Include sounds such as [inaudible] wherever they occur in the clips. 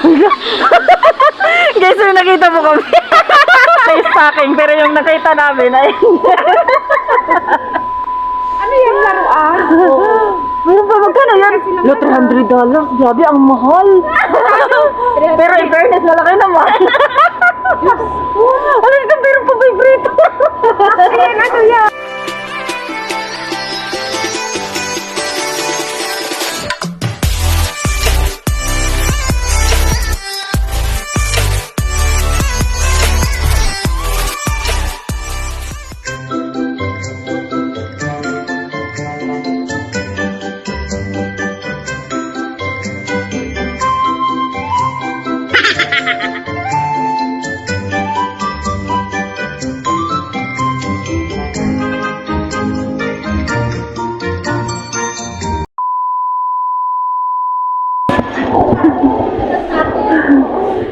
[laughs] Guys, yung nakita mo kami. [laughs] May stocking, pero yung nakita namin ay... [laughs] Ano yung laruan? Meron pa magkano yan? Lo, 300 dollars. Grabe, ang mahal. pero in fairness, malaki naman. ano ito, pero pa vibrator. Ayan, ano yan?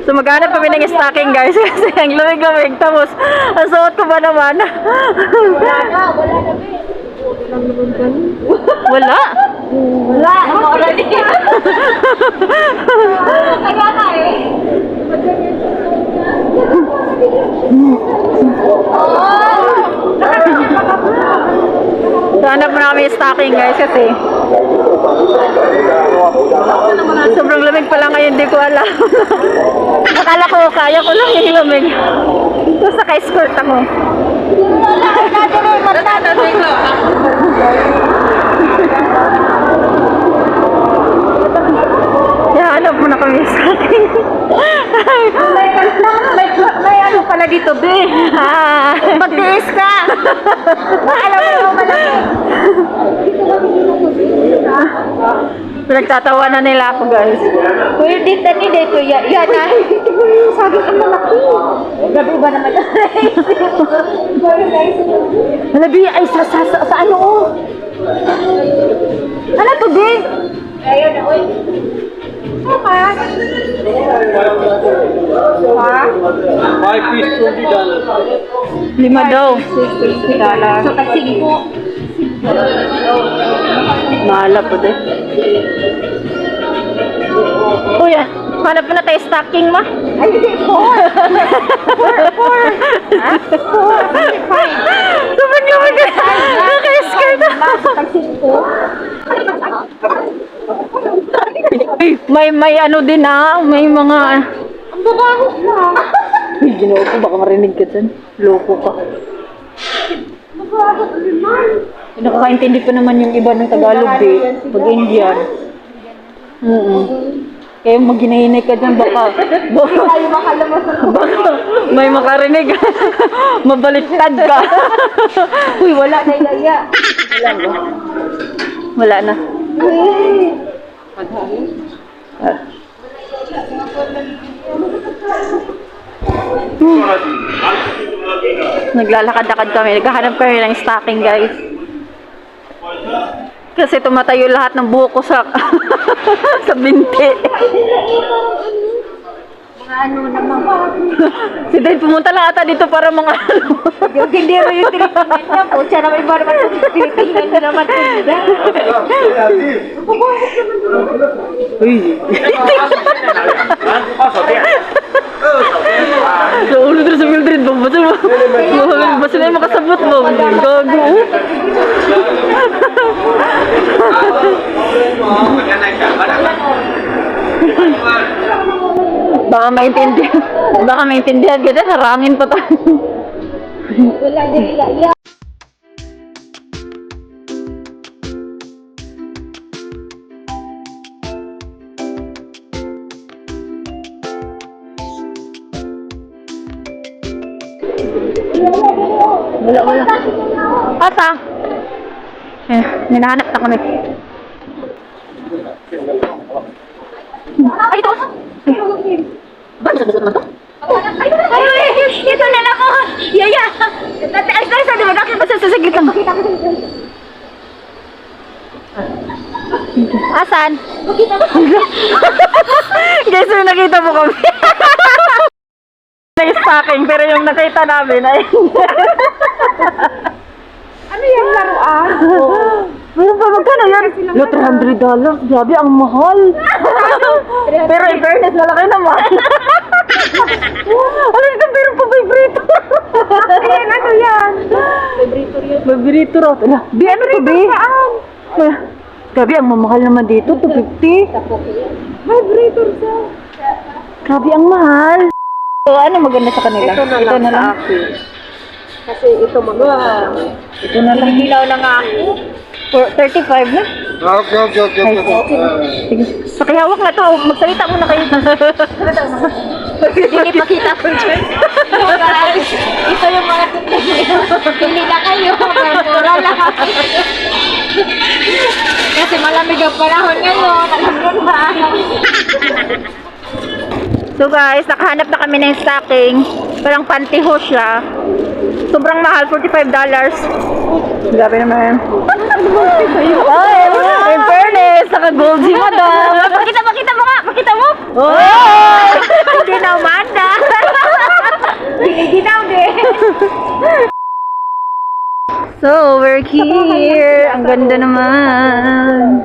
So maghanap kami ng stocking guys [laughs] kasi ang lamig-lamig tapos ang suot ko ba naman? [laughs] Wala. Wala. Ano already? Kaya nga eh. Hanap mo na kami stocking guys kasi sobrang lamig pala ngayon, di ko alam. [laughs] Akala ko kaya ko lang yung lamig. Tapos naka-skirt ako. [laughs] Kaya hanap mo na kami stocking. May, may, may ano pala dito, be. Ah. Magtiis ka. [laughs] Alam mo naman malaki. Pinagtatawanan nila ako guys. Kuya, dito ni dito. Yan, yan ah. Sabi ko malaki. Gabi ba naman? Halabi, ay sa, sa, sa, sa ano oh. Ano to, be? Ayun, oy. Tama. Ha? Five piece, twenty dollars. Lima daw. So, kasi po. Mahala po din. Uy, ah, hanap mo na tayo stocking ma. Ay, hindi po. Four, four. Ha? Four. Five. Sabi niyo mag naka-skirt po. Uy, may, may ano din ah, may mga... Ang babaho pa. Uy, ginoo ko, baka marinig ka dyan. Loko ka. Babaho naman. Nakakaintindi pa naman yung iba ng Tagalog eh. Pag Indian. Mm Kaya maghinay ka dyan, baka, baka, may makarinig. [laughs] Mabaliktad ka. [laughs] Uy, wala na ilaya. Wala na. Uy. Ah. Naglalakad-lakad kami. Naghahanap kami ng stocking, guys. Kasi tumatayo lahat ng buhok ko sa [laughs] sa binti. Mga ano naman. [laughs] Si Dave pumunta lang ata dito para mga ano. Yung hindi mo yung tinitingnan niya po. Siya naman iba naman yung tinitingnan niya naman. Uy. Sa ulo dito sa Mildred mo. Basta mo. Basta na yung makasabot mo. Gago. Baka maintindihan. Baka maintindihan ka dyan. Harangin pa tayo. Wala din ilaya. Wala, wala. Asa? Eh, ninahanap na kami. Ay, ito! Sa naman to? Ay, ay, ito na lang ako. Yaya. Ay, sa diba? Bakit ba sa saglit lang? Asan? [laughs] Guys, yung nakita mo kami. May stocking, pero yung nakita namin ay... Ano yung laruan? Meron pa magkano yan? Lo, 300 dollars. Grabe, ang mahal. [laughs] Pero in fairness, lalaki naman. Ano ito? Meron pa vibrator. Ayan, ano yan? Vibrator yan. Vibrator. Ala, di ano to, be? Saan? Grabe, ang mamahal naman dito. 250. Vibrator sa. Grabe, ang mahal. So, ano maganda sa kanila? Ito na lang sa akin. Kasi ito mga... Ito na lang. Hilaw na nga ako. For 35 na? Okay, okay, okay. okay. Sige. Pakihawak na to. Magsalita muna kayo. Pakita ko dyan. Ito yung mga Hindi na kayo. Mura lang. Kasi malamig ang panahon ngayon. Alam mo na. So guys, nakahanap na kami ng stocking. Parang pantyhose siya. Sobrang mahal, $45. Grabe naman. Ay, in fairness, naka-gold si madam. Pakita, pakita mo nga. Pakita mo. Oh! [laughs] Hindi na umanda. Hindi na din. We're here. Ang ganda naman.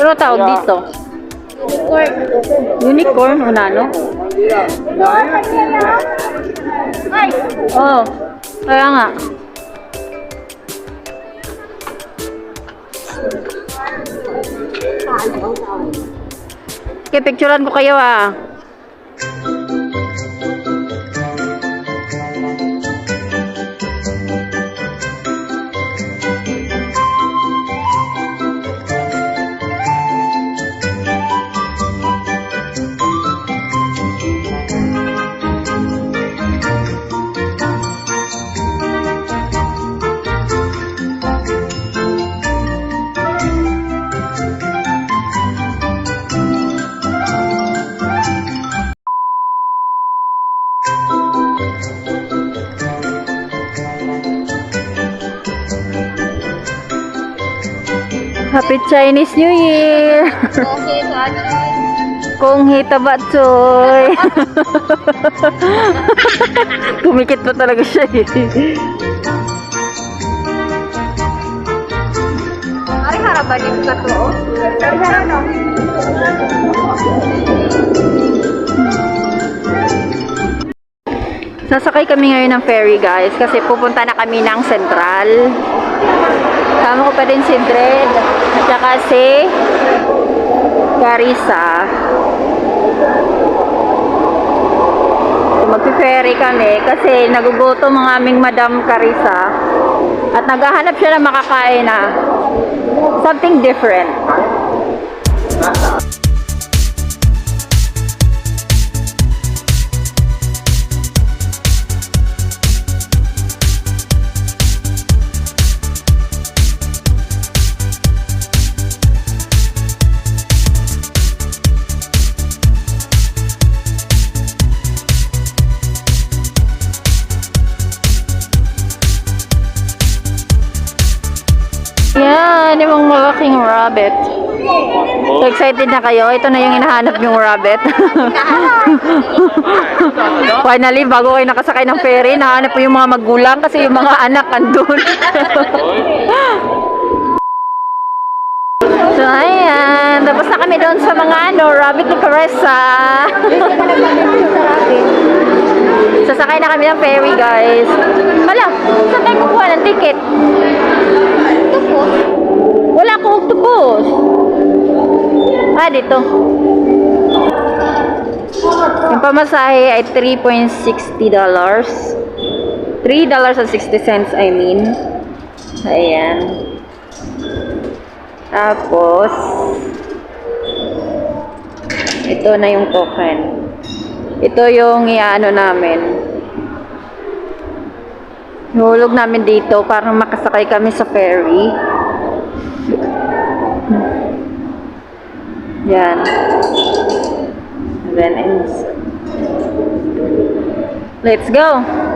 Ano tawag dito? Unicorn o nano? Oh, kaya nga. Okay, picturean ko kayo ah. Chinese New Year! [laughs] Kung hita batsoy. Kumikit [laughs] pa talaga siya eh. Ari harapan yung ka to. Ari harapan. Sasakay kami ngayon ng ferry guys kasi pupunta na kami ng Central. Kasama ko pa din si Dred at saka si Carissa. Magpi-ferry kami kasi nagugutom ang aming Madam Carissa at naghahanap siya ng makakain na something different. Rabbit. So excited na kayo? Ito na yung hinahanap yung rabbit. [laughs] Finally, bago kayo nakasakay ng ferry, nahanap po yung mga magulang kasi yung mga anak andun. [laughs] so, ayan. Tapos na kami doon sa mga ano, rabbit ni Caressa. Sasakay [laughs] na kami ng ferry, guys. Hala, saan tayo kukuha ng ticket? Wala akong octopus. Ah, dito. Yung pamasahe ay 3.60 dollars. 3 dollars and 60 cents, I mean. Ayan. Tapos, ito na yung token. Ito yung iaano namin. Hulog namin dito para makasakay kami sa ferry. Yan. And then, let's go.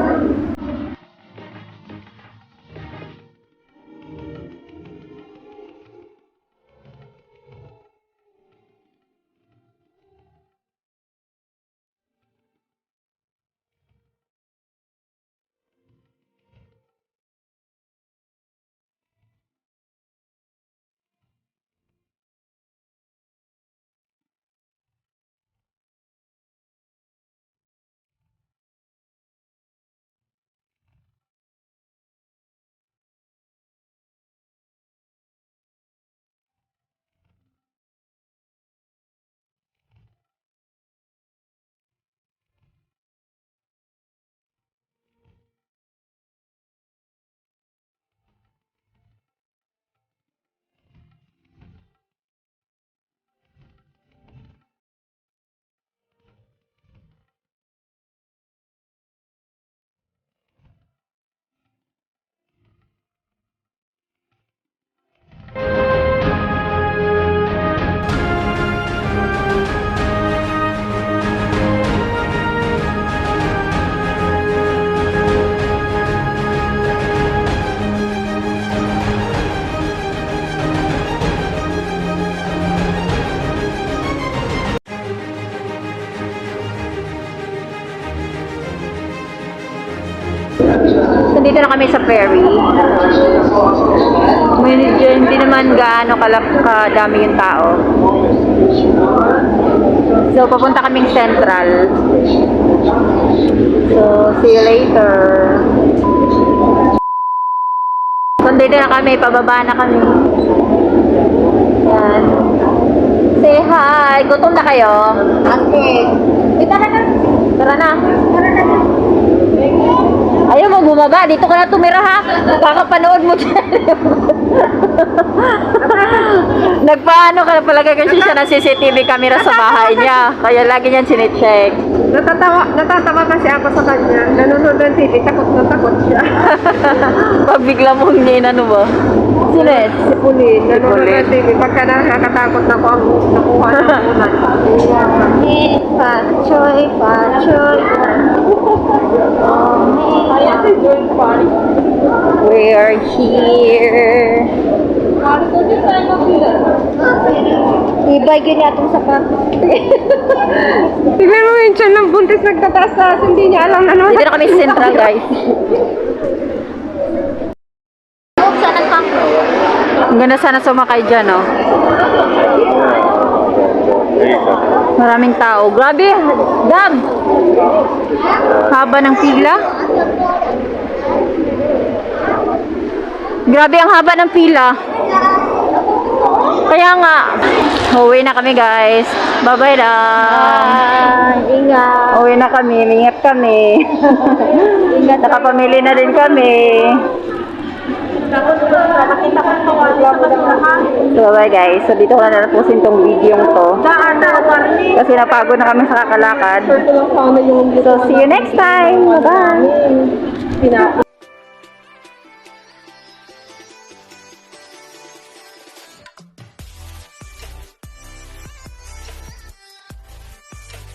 Dito na kami sa ferry. Medyo hindi naman gaano kalap kadami yung tao. So, papunta kaming central. So, see you later. So, dito na kami. Pababa na kami. Yan. Say hi. Gutom na kayo? Ate. Kita na na. Tara na. Ayaw mo bumaba. Dito ka na tumira ha. Kakapanood mo dyan. [laughs] Nagpaano ka na palagay kasi siya ng CCTV camera sa bahay niya. Kaya lagi niyan sinecheck. Natatawa, natatawa kasi ako sa kanya. Nanonood ng TV, takot na takot siya. [laughs] Pag bigla mong niya ano ba? Sino eh? Si Pulin, nanonood ng TV. Pagka nakakatakot na ako, ang nakuha ng ulan. [laughs] Pachoy, pachoy. We are here. Ibay yun yatong sa pa. Tignan [laughs] mo yun siya ng buntis nagtataas taas hindi niya alam ano. Dito na kami sa central [laughs] guys. Ang Ang ganda sana sumakay dyan oh. Maraming tao. Grabe! Dam! Haba ng pila. Grabe ang haba ng pila. Kaya nga, uwi na kami guys. Bye-bye lang. Ingat. Uwi na kami. Ingat kami. [laughs] Ingat. Nakapamili na din kami. So bye guys. So dito ko na natapusin tong video to. Kasi napagod na kami sa kakalakad. So see you next time. Bye-bye. Pinako.